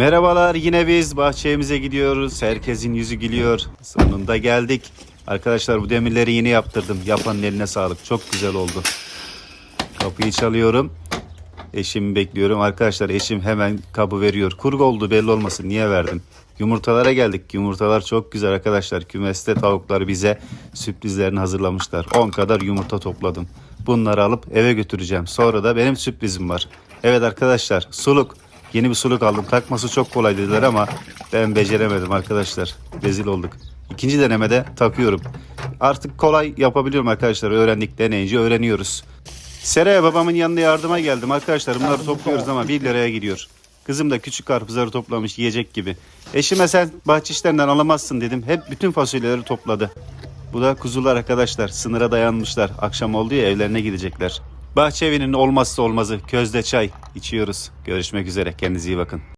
Merhabalar yine biz bahçemize gidiyoruz. Herkesin yüzü gülüyor. Sonunda geldik. Arkadaşlar bu demirleri yeni yaptırdım. Yapanın eline sağlık. Çok güzel oldu. Kapıyı çalıyorum. Eşimi bekliyorum. Arkadaşlar eşim hemen kabı veriyor. Kurgu oldu belli olmasın. Niye verdim? Yumurtalara geldik. Yumurtalar çok güzel arkadaşlar. Kümeste tavuklar bize sürprizlerini hazırlamışlar. 10 kadar yumurta topladım. Bunları alıp eve götüreceğim. Sonra da benim sürprizim var. Evet arkadaşlar suluk. Yeni bir suluk aldım. Takması çok kolay dediler ama ben beceremedim arkadaşlar. Rezil olduk. İkinci denemede takıyorum. Artık kolay yapabiliyorum arkadaşlar. Öğrendik deneyince öğreniyoruz. Seraya babamın yanına yardıma geldim arkadaşlar. Bunları topluyoruz ama 1 liraya gidiyor. Kızım da küçük karpuzları toplamış yiyecek gibi. Eşime sen bahçe işlerinden alamazsın dedim. Hep bütün fasulyeleri topladı. Bu da kuzular arkadaşlar. Sınıra dayanmışlar. Akşam oldu ya evlerine gidecekler. Bahçe evinin olmazsa olmazı közde çay içiyoruz. Görüşmek üzere. Kendinize iyi bakın.